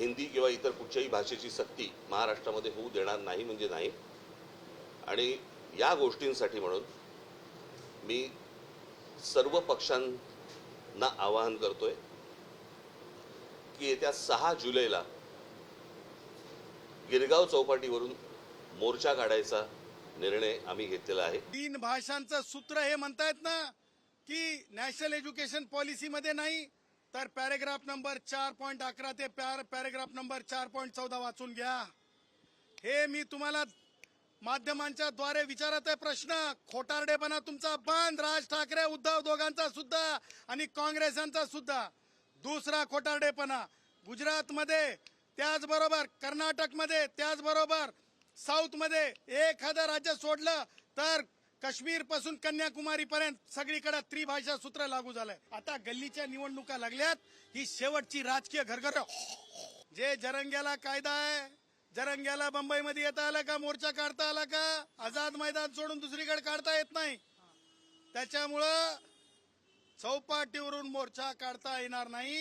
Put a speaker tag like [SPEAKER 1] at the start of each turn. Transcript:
[SPEAKER 1] हिंदी किंवा इतर कुठच्याही भाषेची सक्ती महाराष्ट्रामध्ये होऊ देणार नाही म्हणजे नाही. आणि या गोष्टींसाठी म्हणून मी सर्व पक्षांना आवाहन करतोय की येत्या सहा जुलैला गिरगाव चौपाटीवरून मोर्चा काढायचा निर्णय आम्ही घेतलेला आहे.
[SPEAKER 2] तीन भाषांचं सूत्र हे म्हणतायत ना की नॅशनल एज्युकेशन पॉलिसीमध्ये नाही तर पॅरेग्राफ नंबर चार पॉईंट अकरा ते पॅर पॅरेग्राफ नंबर चार पॉईंट चौदा वाचून घ्या. हे मी तुम्हाला माध्यमांच्या द्वारे विचारत आहे प्रश्न. खोटारडेपणा तुमचा बंद. राज ठाकरे उद्धव दोघांचा सुद्धा आणि काँग्रेसांचा सुद्धा. दुसरा खोटारडेपणा. गुजरातमध्ये त्याचबरोबर कर्नाटकमध्ये त्याचबरोबर साऊथमध्ये एखादं राज्य सोडलं तर काश्मीरपासून कन्याकुमारी पर्यंत सगळीकडे त्रिभाषा सूत्र लागू झालंय. आता गल्लीच्या निवडणुका लागल्यात. ही शेवटची राजकीय घरघर. जे जरंग्याला कायदा आहे जरंग्याला मुंबईमध्ये येता आला का मोर्चा काढता आला का आझाद मैदान सोडून दुसरीकडे काढता येत नाही. त्याच्यामुळं चौपाटीवरून मोर्चा काढता येणार नाही.